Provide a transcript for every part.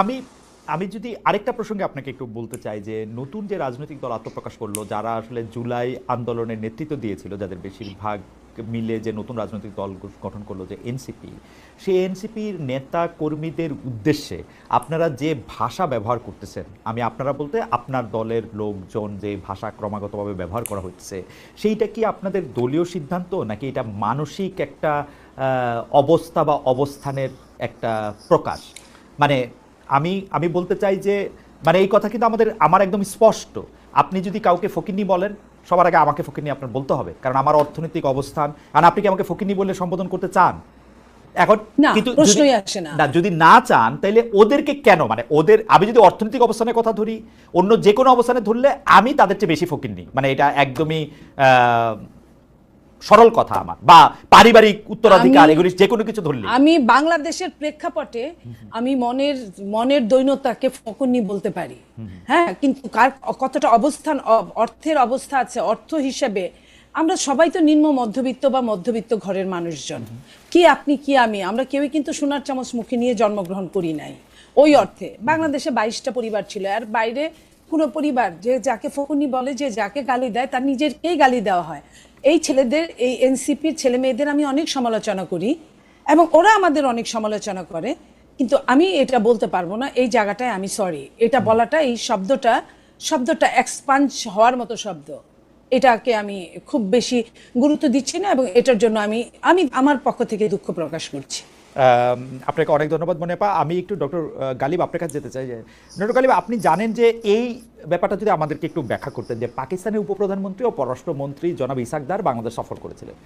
আমি আমি যদি আরেকটা প্রসঙ্গে আপনাকে একটু বলতে চাই যে নতুন যে রাজনৈতিক দল আত্মপ্রকাশ করল, যারা আসলে জুলাই আন্দোলনের নেতৃত্ব দিয়েছিল, যাদের বেশিরভাগ মিলে যে নতুন রাজনৈতিক দল গঠন করল যে এনসিপি, সেই এনসিপির নেতা কর্মীদের উদ্দেশ্যে আপনারা যে ভাষা ব্যবহার করতেছেন, আমি আপনারা বলতে আপনার দলের লোকজন যে ভাষা ক্রমাগতভাবে ব্যবহার করা হচ্ছে, সেইটা কি আপনাদের দলীয় সিদ্ধান্ত, নাকি এটা মানসিক একটা অবস্থা বা অবস্থানের একটা প্রকাশ? মানে আমি আমি বলতে চাই যে মানে এই কথা কিন্তু আমাদের আমার একদম স্পষ্ট। আপনি যদি কাউকে ফকিনি বলেন সবার আগে আমাকে ফকিনি আপনার বলতে হবে। কারণ আমার অর্থনৈতিক অবস্থান আর আপনি কি আমাকে ফকিনি বলে সম্বোধন করতে চান? এখন যদি- না। যদি না চান তাহলে ওদেরকে কেন? মানে ওদের আমি যদি অর্থনৈতিক অবস্থানের কথা ধরি অন্য যে কোনো অবস্থানে ধরলে আমি তাদের চেয়ে বেশি ফকিনি মানে এটা একদমই আহ, সরল কথা আমার বা পারিবারিক উত্তরাধিকার এগুলি যে কোনো কিছু ধরলে আমি বাংলাদেশের প্রেক্ষাপটে আমি মনের মনের দৈন্যতাকে ফকুনি বলতে পারি। হ্যাঁ কিন্তু কার কতটা অবস্থান অর্থের অবস্থা আছে অর্থ হিসেবে আমরা সবাই তো নিম্ন মধ্যবিত্ত বা মধ্যবিত্ত ঘরের মানুষজন। কি আপনি কি আমি? আমরা কেউই কিন্তু সোনার চামচ মুখে নিয়ে জন্মগ্রহণ করি নাই। ওই অর্থে। বাংলাদেশে বাইশটা পরিবার ছিল। আর বাইরে কোনো পরিবার যে যাকে ফকুনি বলে যে যাকে গালি দেয় তার নিজেরকেই গালি দেওয়া হয়। এই ছেলেদের, এই এনসিপির ছেলে মেয়েদের আমি অনেক সমালোচনা করি এবং ওরা আমাদের অনেক সমালোচনা করে, কিন্তু আমি এটা বলতে পারব না, এই জায়গাটায় আমি সরি এটা বলাটা, এই শব্দটা শব্দটা এক্সপাঞ্জ হওয়ার মতো শব্দ। এটাকে আমি খুব বেশি গুরুত্ব দিচ্ছি না এবং এটার জন্য আমি আমি আমার পক্ষ থেকে দুঃখ প্রকাশ করছি। আপনাকে অনেক ধন্যবাদ, মনে পা, আমি একটু ডক্টর গালিব আপনার কাছে যেতে চাই যে, ডক্টর গালিব, আপনি জানেন যে এই ব্যাপারটা যদি আমাদেরকে একটু ব্যাখ্যা করতেন যে পাকিস্তানের উপপ্রধানমন্ত্রী ও পররাষ্ট্রমন্ত্রী জনাব ইসাকদার বাংলাদেশ সফর করেছিলেন।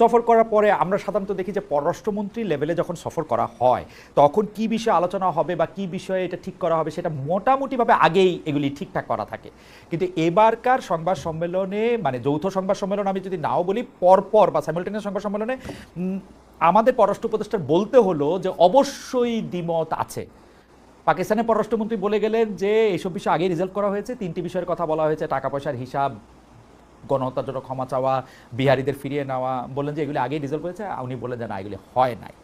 সফর করার পরে আমরা সাধারণত দেখি যে পররাষ্ট্রমন্ত্রী লেভেলে যখন সফর করা হয়, তখন কি বিষয়ে আলোচনা হবে বা কি বিষয়ে এটা ঠিক করা হবে সেটা মোটামুটিভাবে আগেই এগুলি ঠিকঠাক করা থাকে। কিন্তু এবারকার সংবাদ সম্মেলনে মানে যৌথ সংবাদ সম্মেলন আমি যদি নাও বলি, পরপর বা সাইমultaneous সংবাদ সম্মেলনে আমাদের পররাষ্ট্র উপদেষ্টার বলতে হলো যে অবশ্যই দ্বিমত আছে। পাকিস্তানের পররাষ্ট্রমন্ত্রী বলে গেলেন যে এইসব বিষয় আগেই রিজলভ করা হয়েছে, তিনটি বিষয়ের কথা বলা হয়েছে টাকা পয়সার হিসাব গণহত্যার জন্য ক্ষমা চাওয়া, বিহারীদের ফিরিয়ে নেওয়া, বললেন যে এগুলি আগেই রিজলভ হয়েছে, উনি বললেন যে না, এগুলি হয় নাই।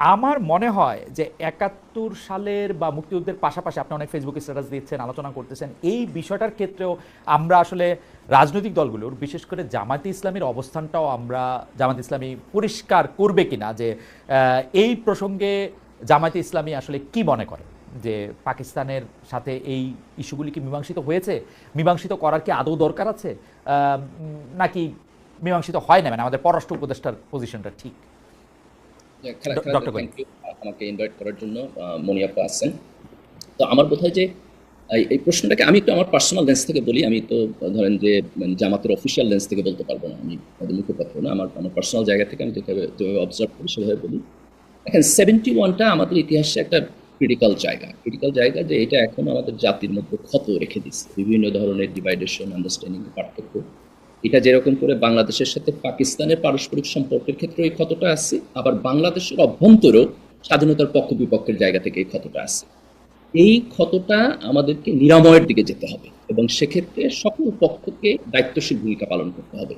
আমার মনে হয় যে একাত্তর সালের বা মুক্তিযুদ্ধের পাশাপাশি আপনি অনেক ফেসবুকে স্ট্যাটাস দিচ্ছেন, আলোচনা করতেছেন, এই বিষয়টার ক্ষেত্রেও আমরা আসলে রাজনৈতিক দলগুলোর, বিশেষ করে জামাতে ইসলামীর অবস্থানটাও আমরা জামাত ইসলামী পরিষ্কার করবে কিনা যে এই প্রসঙ্গে জামাতে ইসলামী আসলে কি মনে করে? যে পাকিস্তানের সাথে এই ইস্যুগুলি কি মীমাংসিত হয়েছে? মীমাংসিত করার কি আদৌ দরকার আছে? নাকি মীমাংসিত হয় না? মানে আমাদের পররাষ্ট্র উপদেষ্টার পজিশনটা ঠিক। ডক্টর thank আমাকে ইনভাইট করার জন্য মনিয়াপ্পা আসছেন। তো আমার বোধ হয় যে এই- প্রশ্নটাকে আমি একটু আমার পার্সোনাল লেন্স থেকে বলি। আমি তো ধরেন যে মানে জামাতের অফিসিয়াল লেন্স থেকে বলতে পারব না। আমি তাদের মুখপাত্র না। আমার আমার পার্সোনাল জায়গা থেকে আমি যেভাবে যেভাবে অবজার্ভ করি সেভাবে বলি। এখন সেভেন্টি ওয়ানটা আমাদের ইতিহাসে একটা ক্রিটিক্যাল জায়গা। ক্রিটিক্যাল জায়গা যে এটা এখন আমাদের জাতির মধ্যে ক্ষত রেখে দিচ্ছে। বিভিন্ন ধরনের ডিভাইডেশন আন্ডারস্ট্যান্ডিং পার্থক্য। এটা যেরকম করে বাংলাদেশের সাথে পাকিস্তানের পারস্পরিক সম্পর্কের ক্ষেত্রে এই ক্ষতটা আছে, আবার বাংলাদেশের অভ্যন্তরেও স্বাধীনতার পক্ষ বিপক্ষের জায়গা থেকে এই ক্ষতটা আছে। এই ক্ষতটা আমাদেরকে নিরাময়ের দিকে যেতে হবে এবং সেক্ষেত্রে সকল পক্ষকে দায়িত্বশীল ভূমিকা পালন করতে হবে।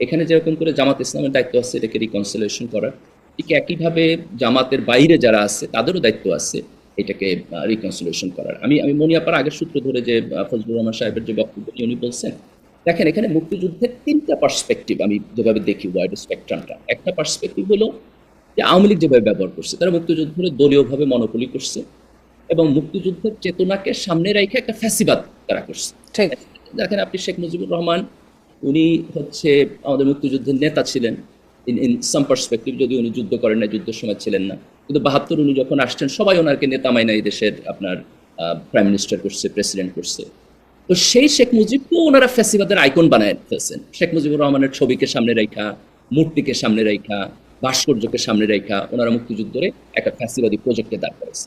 এখানে যেরকম করে জামাত ইসলামের দায়িত্ব আছে, এটাকে রিকনসিলেশন করার। ঠিক একইভাবে জামাতের বাইরে যারা আছে, তাদেরও দায়িত্ব আছে এটাকে রিকনসিলেশন করার। আমি আমি মনিয়াপার আগের সূত্র ধরে যে ফজলুর রহমান সাহেবের যে বক্তব্য উনি বলছেন দেখেন এখানে মুক্তিযুদ্ধের তিনটা পার্সপেক্টিভ আমি যেভাবে দেখি ওয়াইড স্পেকট্রামটা একটা পার্সপেক্টিভ হলো যে আওয়ামী লীগ যেভাবে ব্যবহার করছে তারা মুক্তিযুদ্ধের দলীয়ভাবে মনোপলি করছে এবং মুক্তিযুদ্ধের চেতনাকে সামনে রেখে একটা ফ্যাসিবাদ তারা করছে। ঠিক। দেখেন আপনি শেখ মুজিবুর রহমান উনি হচ্ছে আমাদের মুক্তিযুদ্ধের নেতা ছিলেন। ইন ইন সাম পার্সপেক্টিভ যদি উনি যুদ্ধ করেন না যুদ্ধের সময় ছিলেন না। কিন্তু বাহাত্তর উনি যখন আসছেন সবাই ওনাকে নেতা মাইনা এই দেশের আপনার প্রাইম মিনিস্টার করছে প্রেসিডেন্ট করছে। তো সেই শেখ মুজিবকেও ওনারা ফ্যাসিবাদের আইকন বানায় ফেলছেন। শেখ মুজিবুর রহমানের ছবিকে সামনে রেখা, মূর্তিকে সামনে রেখা, ভাস্কর্যকে সামনে রেখা ওনারা মুক্তিযুদ্ধরে একটা ফ্যাসিবাদী প্রজেক্টে দাঁড় করেছে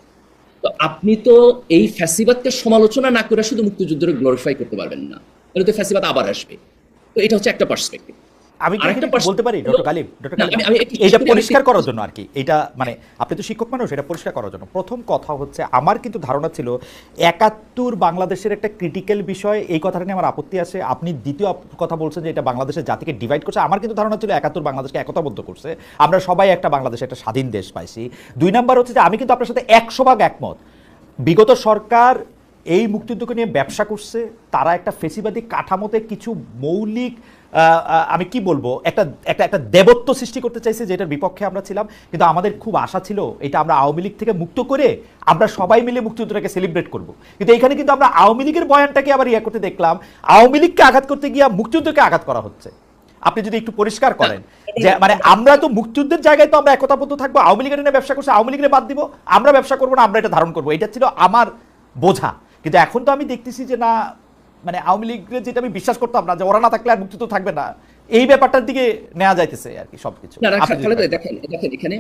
তো আপনি তো এই ফ্যাসিবাদকে সমালোচনা না করে শুধু মুক্তিযুদ্ধের গ্লোরিফাই করতে পারবেন না। তাহলে তো ফ্যাসিবাদ আবার আসবে। তো এটা হচ্ছে একটা পার্সপেক্টিভ আমি বলতে পারি ডক্টর গালিব ডক্টর আমি এটা পরিষ্কার করার জন্য আর কি এটা মানে আপনি তো শিক্ষক মানুষ এটা পরিষ্কার করার জন্য। প্রথম কথা হচ্ছে আমার কিন্তু ধারণা ছিল একাত্তর বাংলাদেশের একটা ক্রিটিক্যাল বিষয় এই কথাটা নিয়ে আমার আপত্তি আছে। আপনি দ্বিতীয় কথা বলছেন যে এটা বাংলাদেশের জাতিকে ডিভাইড করছে। আমার কিন্তু ধারণা ছিল একাত্তর বাংলাদেশকে একতাবদ্ধ করছে। আমরা সবাই একটা বাংলাদেশে একটা স্বাধীন দেশ পাইছি। দুই নাম্বার হচ্ছে যে আমি কিন্তু আপনার সাথে একশো ভাগ একমত। বিগত সরকার এই মুক্তিযুদ্ধকে নিয়ে ব্যবসা করছে তারা একটা ফেসিবাদী কাঠামোতে কিছু মৌলিক আমি কি বলব? একটা একটা একটা দেবত্ব সৃষ্টি করতে চাইছে যেটার বিপক্ষে আমরা ছিলাম। কিন্তু আমাদের খুব আশা ছিল এটা আমরা আওয়ামী লীগ থেকে মুক্ত করে আমরা সবাই মিলে মুক্তিযুদ্ধটাকে সেলিব্রেট করব। কিন্তু এখানে কিন্তু আমরা আওয়ামী লীগের বয়ানটাকে আবার ইয়ে করতে দেখলাম। আওয়ামী লীগকে আঘাত করতে গিয়ে মুক্তিযুদ্ধকে আঘাত করা হচ্ছে। আপনি যদি একটু পরিষ্কার করেন, যে মানে আমরা তো মুক্তিযুদ্ধের জায়গায় তো আমরা একতাবদ্ধ থাকব, আওয়ামী লীগের নিয়ে ব্যবসা করছে, আওয়ামী লীগের বাদ দিব, আমরা ব্যবসা করব না, আমরা এটা ধারণ করব। এটা ছিল আমার বোঝা। কিন্তু এখন তো আমি দেখতেছি যে না মানে আওয়ামী লীগের যেটা আমি বিশ্বাস করতাম না যে ওরা না থাকলে আর মুক্তিযুদ্ধ থাকবে না এই ব্যাপারটার দিকে নেওয়া যাইতেছে আর কি সবকিছু। দেখেন দেখেন এখানে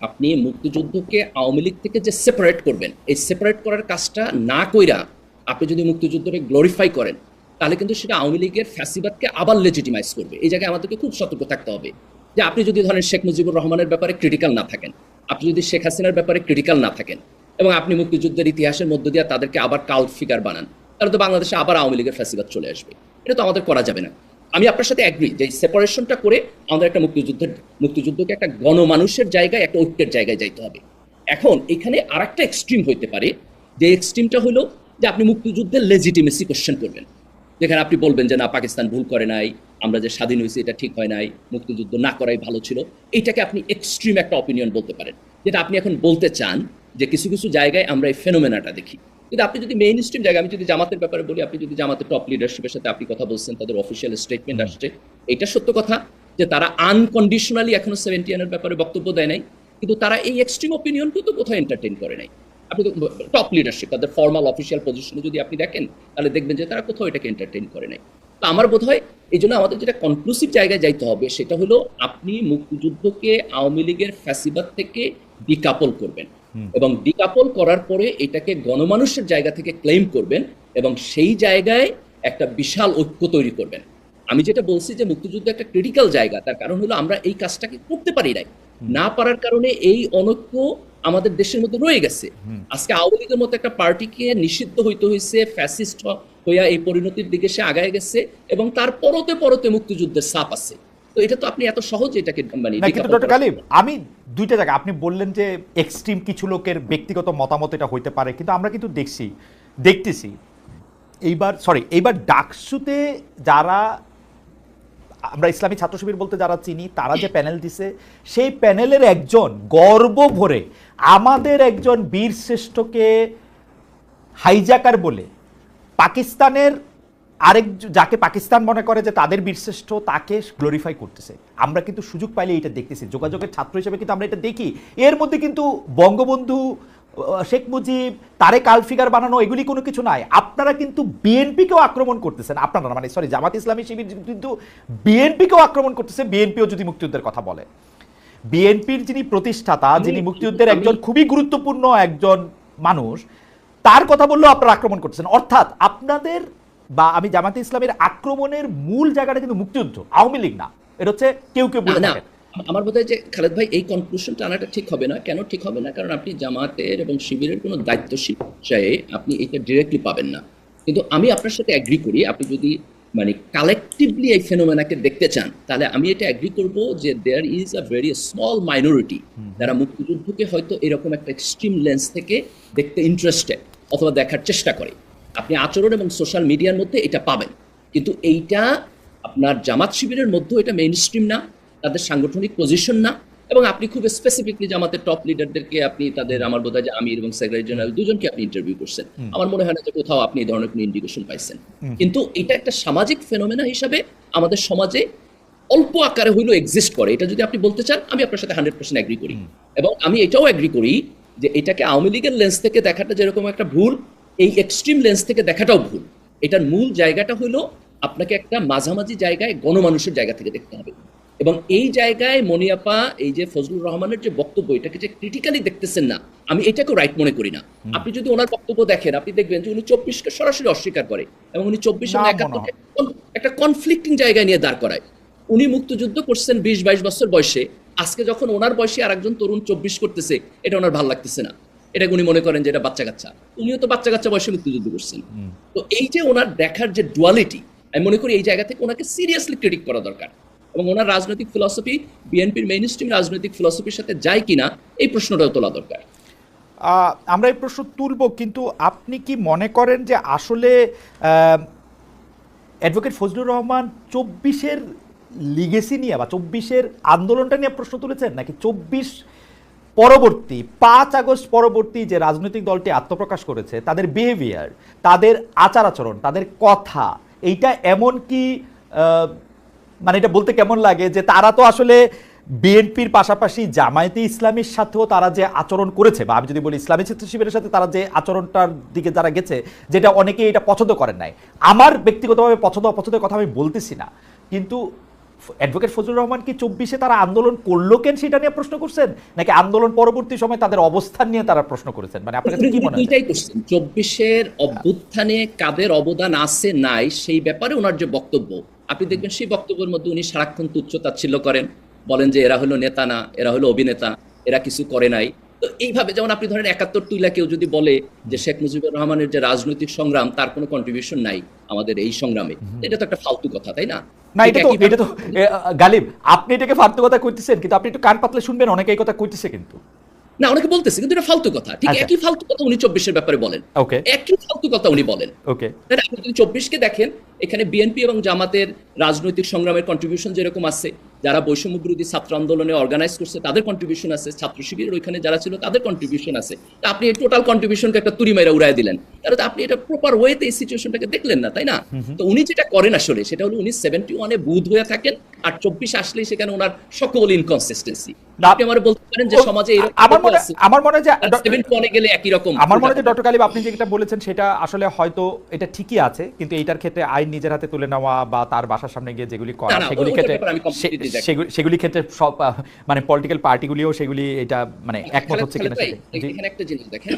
আপনি মুক্তিযুদ্ধকে আওয়ামী লীগ থেকে যে সেপারেট করবেন এই সেপারেট করার কাজটা না কইরা আপনি যদি মুক্তিযুদ্ধকে গ্লোরিফাই করেন তাহলে কিন্তু সেটা আওয়ামী লীগের ফ্যাসিবাদকে আবার লেজিটিমাইজ করবে এই জায়গায় আমাদেরকে খুব সতর্ক থাকতে হবে যে আপনি যদি ধরেন শেখ মুজিবুর রহমানের ব্যাপারে ক্রিটিক্যাল না থাকেন আপনি যদি শেখ হাসিনার ব্যাপারে ক্রিটিক্যাল না থাকেন এবং আপনি মুক্তিযুদ্ধের ইতিহাসের মধ্য দিয়ে তাদেরকে আবার কাউন্ট ফিগার বানান তাহলে তো বাংলাদেশে আবার আওয়ামী লীগের ফ্যাসিবাদ চলে আসবে। এটা তো আমাদের করা যাবে না। আমি আপনার সাথে অ্যাগ্রি যে সেপারেশনটা করে আমাদের একটা মুক্তিযুদ্ধের, মুক্তিযুদ্ধকে একটা গণমানুষের জায়গায়, একটা ঐক্যের জায়গায় যাইতে হবে। এখন এখানে আরেকটা এক্সট্রিম হইতে পারে, যে এক্সট্রিমটা হলো যে আপনি মুক্তিযুদ্ধের লেজিটিমেসি কোশ্চেন করবেন। যেখানে আপনি বলবেন যে, না, পাকিস্তান ভুল করে নাই, আমরা যে স্বাধীন হয়েছি এটা ঠিক হয় নাই, মুক্তিযুদ্ধ না করাই ভালো ছিল। এইটাকে আপনি এক্সট্রিম একটা অপিনিয়ন বলতে পারেন। যেটা আপনি এখন বলতে চান যে কিছু কিছু জায়গায় আমরা এই ফেনোমেনাটা দেখি। কিন্তু আপনি যদি মেইন স্ট্রিম জায়গায় আমি যদি জামাতের ব্যাপারে বলি আপনি যদি জামাতের টপ লিডারশিপের সাথে আপনি কথা বলছেন তাদের অফিসিয়াল স্টেটমেন্ট আসছে এটা সত্য কথা যে তারা আনকন্ডিশনালি এখনও সেভেন্টিয়ানের ব্যাপারে বক্তব্য দেয় নাই কিন্তু তারা এই এক্সট্রিম অপিনিয়নকেও তো কোথাও এন্টারটেইন করে নাই। আপনি তো টপ লিডারশিপ তাদের ফর্মাল অফিসিয়াল পজিশনে যদি আপনি দেখেন তাহলে দেখবেন যে তারা কোথাও এটাকে এন্টারটেইন করে নাই। তো আমার বোধ হয় এই জন্য আমাদের যেটা কনক্লুসিভ জায়গায় যাইতে হবে সেটা হলো আপনি মুক্তিযুদ্ধকে আওয়ামী লীগের ফ্যাসিবাদ থেকে ডিকাপল করবেন। এবং ডিকাপল করার পরে এটাকে গণমানুষের জায়গা থেকে ক্লেম করবেন এবং সেই জায়গায় একটা বিশাল ঐক্য তৈরি করবেন। আমি যেটা বলছি যে মুক্তিযুদ্ধ একটা ক্রিটিক্যাল জায়গা তার কারণ হলো আমরা এই কাজটাকে করতে পারি নাই। না পারার কারণে এই অনৈক্য আমাদের দেশের মধ্যে রয়ে গেছে। আজকে আওয়ামী লীগের মতো একটা পার্টিকে নিষিদ্ধ হইতে হয়েছে ফ্যাসিস্ট হইয়া এই পরিণতির দিকে সে আগায় গেছে এবং তার পরতে পরতে মুক্তিযুদ্ধের সাপ আছে। তো এটা তো আপনি এত সহজে এটাকে মানে কিন্তু ডক্টর গালিব আমি দুইটা জায়গা আপনি বললেন যে এক্সট্রিম কিছু লোকের ব্যক্তিগত মতামত এটা হইতে পারে কিন্তু আমরা কিন্তু দেখছি দেখতেছি। এইবার সরি এইবার ডাকসুতে যারা আমরা ইসলামী ছাত্র শিবির বলতে যারা চিনি তারা যে প্যানেল দিছে সেই প্যানেলের একজন গর্ব ভরে আমাদের একজন বীর শ্রেষ্ঠকে হাইজাকার বলে পাকিস্তানের আরেক যাকে পাকিস্তান মনে করে যে তাদের বীরশ্রেষ্ঠ তাকে গ্লোরিফাই করতেছে। আমরা কিন্তু সুযোগ পাইলে এটা দেখতেছি। যোগাযোগের ছাত্র হিসেবে কিন্তু আমরা এটা দেখি। এর মধ্যে কিন্তু বঙ্গবন্ধু শেখ মুজিব তারে কালফিগার বানানো এগুলি কোনো কিছু নাই। আপনারা কিন্তু বিএনপিকেও আক্রমণ করতেছেন। আপনারা মানে সরি জামাত ইসলামী শিবির কিন্তু বিএনপিকেও আক্রমণ করতেছে। বিএনপিও যদি মুক্তিযুদ্ধের কথা বলে। বিএনপির যিনি প্রতিষ্ঠাতা যিনি মুক্তিযুদ্ধের একজন খুবই গুরুত্বপূর্ণ একজন মানুষ তার কথা বললেও আপনারা আক্রমণ করতেছেন। অর্থাৎ আপনাদের বা আমি জামাতে ইসলামের আক্রমণের মূল জায়গাটা কিন্তু মুক্তিযুদ্ধ আওয়ামী লীগ না। এটা হচ্ছে কেউ কেউ বলে থাকেন। আমার বোধ হয় যে খালেদ ভাই এই কনক্লুশনটা আনাটা ঠিক হবে না। কেন ঠিক হবে না? কারণ আপনি জামাতের এবং শিবিরের কোনো দায়িত্বশীল চাই আপনি এটা ডিরেক্টলি পাবেন না। কিন্তু আমি আপনার সাথে অ্যাগ্রি করি আপনি যদি মানে কালেকটিভলি এই ফেনোমেনাকে দেখতে চান তাহলে আমি এটা অ্যাগ্রি করব যে there is a very small minority যারা মুক্তিযুদ্ধকে হয়তো এরকম একটা এক্সট্রিম লেন্স থেকে দেখতে ইন্টারেস্টেড অথবা দেখার চেষ্টা করে। আপনি আচরণ এবং সোশ্যাল মিডিয়ার মধ্যে এটা পাবেন। কিন্তু এইটা আপনার জামাত শিবিরের মধ্যেও এটা মেইন স্ট্রিম না তাদের সাংগঠনিক পজিশন না এবং আপনি খুব স্পেসিফিকলি জামাতের টপ লিডারদেরকে আপনি তাদের আমার বোধ হয় যে আমির এবং সেক্রেটারি জেনারেল দুজনকে আপনি ইন্টারভিউ করছেন। আমার মনে হয় না যে কোথাও আপনি এই ধরনের কোনো ইন্ডিকেশন পাইছেন। কিন্তু এটা একটা সামাজিক ফেনোমেনা হিসাবে আমাদের সমাজে অল্প আকারে হইলেও এক্সিস্ট করে। এটা যদি আপনি বলতে চান আমি আপনার সাথে হান্ড্রেড পার্সেন্ট অ্যাগ্রি করি। এবং আমি এটাও অ্যাগ্রি করি যে এটাকে আওয়ামী লীগের লেন্স থেকে দেখাটা যেরকম একটা ভুল এই এক্সট্রিম লেন্স থেকে দেখাটাও ভুল। এটার মূল জায়গাটা হলো আপনাকে একটা মাঝামাঝি জায়গায় গণমানুষের জায়গা থেকে দেখতে হবে। এবং এই জায়গায় মনিয়াপা এই যে ফজলুর রহমানের যে বক্তব্য এটাকে যে ক্রিটিক্যালি দেখতেছেন না আমি এটাকে রাইট মনে করি না। আপনি যদি ওনার বক্তব্য দেখেন আপনি দেখবেন যে উনি চব্বিশকে সরাসরি অস্বীকার করে এবং উনি চব্বিশ একাত্তরকে একটা কনফ্লিক্টিং জায়গায় নিয়ে দাঁড় করায়। উনি মুক্তিযুদ্ধ করছেন বিশ বাইশ বছর বয়সে। আজকে যখন ওনার বয়সে আরেকজন তরুণ চব্বিশ করতেছে এটা ওনার ভালো লাগতেছে না। এটা উনি মনে করেন যে এটা বাচ্চা কাচ্চা। উনিও তো বাচ্চা কাচ্চা বয়সে মুক্তিযুদ্ধ করছেন। তো এই যে ওনার দেখার যে ডুয়ালিটি আমি মনে করি এই জায়গা থেকে ওনাকে সিরিয়াসলি ক্রিটিক করা দরকার। এবং ওনার রাজনৈতিক ফিলসফি বিএনপির মেইন স্ট্রিম রাজনৈতিক ফিলসফির সাথে যায় কিনা এই প্রশ্নটাও তোলা দরকার। আহ, আমরা এই প্রশ্ন তুলব কিন্তু আপনি কি মনে করেন যে আসলে অ্যাডভোকেট ফজলুর রহমান চব্বিশের লিগেসি নিয়ে বা চব্বিশের আন্দোলনটা নিয়ে প্রশ্ন তুলেছেন? নাকি চব্বিশ পরবর্তী, পাঁচ আগস্ট পরবর্তী যে রাজনৈতিক দলটি আত্মপ্রকাশ করেছে, তাদের বিহেভিয়ার তাদের আচার আচরণ তাদের কথা, এইটা এমন কি মানে এটা বলতে কেমন লাগে যে তারা তো আসলে বিএনপির পাশাপাশি জামায়াতে ইসলামীর সাথেও তারা যে আচরণ করেছে, বা আমি যদি বলি ইসলামী ছাত্র শিবিরের সাথে তারা যে আচরণটার দিকে যারা গেছে, যেটা অনেকে এটা পছন্দ করেন নাই। আমার ব্যক্তিগতভাবে পছন্দ অপছন্দের কথা আমি বলতেছি না, কিন্তু অ্যাডভোকেট ফজলুর রহমান কি চব্বিশে তারা আন্দোলন করল কেন সেটা নিয়ে প্রশ্ন করছেন? নাকি আন্দোলন পরবর্তী সময় তাদের অবস্থান নিয়ে তারা প্রশ্ন করেছেন? মানে আপনার কাছে কি মনে হয়? দুইটাই কোশ্চেন চব্বিশের অভ্যুত্থানে কাদের অবদান আছে নাই সেই ব্যাপারে ওনার যে বক্তব্য আপনি দেখবেন সেই বক্তব্যের মধ্যে উনি সারাক্ষণ তুচ্ছ তাচ্ছিল্য করেন। বলেন যে এরা হলো নেতা না এরা হলো অভিনেতা এরা কিছু করে নাই। তো এইভাবে যেমন আপনি ধরেন একাত্তর তুইলা কেউ যদি বলে যে শেখ মুজিবুর রহমানের যে রাজনৈতিক সংগ্রাম তার কোনো কন্ট্রিবিউশন নাই আমাদের এই সংগ্রামে এটা তো একটা ফালতু কথা তাই না? না এটা তো এটা তো গালিব আপনি এটাকে ফালতু কথা কইতেছেন কিন্তু আপনি একটু কান পাতলে শুনবেন অনেকে এই কথা কইতেছে কিন্তু। না অনেকে বলতেছে কিন্তু এটা ফালতু কথা। ঠিক আচ্ছা। একই ফালতু কথা উনি চব্বিশের ব্যাপারে বলেন। ওকে। একই ফালতু কথা উনি বলেন। ওকে। তাহলে আপনি যদি চব্বিশকে দেখেন এখানে বিএনপি এবং জামাতের রাজনৈতিক সংগ্রামের কন্ট্রিবিউশন যেরকম আছে যারা বৈষম্য বিরোধী ছাত্র আন্দোলনে অর্গানাইজ করছে তাদের কন্ট্রিবিউশন আছে। ছাত্র শিবিরের ওইখানে যারা ছিল তাদের কন্ট্রিবিউশন আছে। আপনি এই টোটাল কন্ট্রিবিউশনকে একটা তুরি মাইরা উড়াই দিলেন। তাহলে আপনি এটা প্রপার ওয়েতে এই সিচুয়েশনটাকে দেখলেন না তাই না? তো উনি যেটা করেন আসলে সেটা হলো উনি সেভেন্টি ওয়ানে বুধ হয়ে থাকেন আর চব্বিশ আসলেই সেখানে ওনার সকল ইনকনসিস্টেন্সি আপনি আমার বলতে পারেন যে সমাজে আমার মনে আমার মনে হয় যে সেভেন্টি ওয়ানে গেলে একই রকম আমার মনে যে ডক্টর কালিব আপনি যেটা বলেছেন সেটা আসলে হয়তো এটা ঠিকই আছে কিন্তু এইটার ক্ষেত্রে আইন নিজের হাতে তুলে নেওয়া বা তার বাসার সামনে গিয়ে যেগুলি করা সেগুলি ক্ষেত্রে সেগুলি- ক্ষেত্রে সব মানে পলিটিক্যাল পার্টিগুলিও সেগুলি এটা মানে একমত হচ্ছে কিনা। এখানে একটা জিনিস দেখেন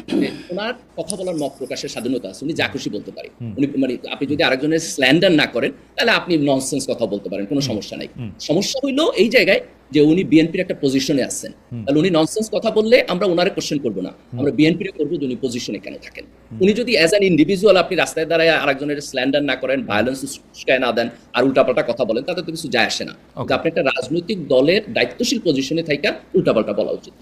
ওনার কথা বলার মত প্রকাশের স্বাধীনতা আছে উনি যা খুশি বলতে পারে। উনি মানে আপনি যদি আরেকজনের স্ল্যান্ডার না করেন তাহলে আপনি ননসেন্স কথা বলতে পারেন কোনো সমস্যা নাই। সমস্যা হইল এই জায়গায় যে উনি বিএনপির একটা পজিশনে আছেন। তাহলে উনি ননসেন্স কথা বললে আমরা ওনারে কোশ্চেন করব না। আমরা বিএনপির করব যে উনি পজিশনে কেন থাকেন। উনি যদি অ্যাজ অ্যান ইন্ডিভিজুয়াল আপনি রাস্তায় দাঁড়ায় আরেকজনের স্ল্যান্ডার না করেন ভায়োলেন্স উস্কায় না দেন আর উল্টাপাল্টা কথা বলেন তাতে তো কিছু যায় আসে না। আপনি একটা রাজনৈতিক দলের দায়িত্বশীল পজিশনে থাকা উল্টাপাল্টা বলা উচিত।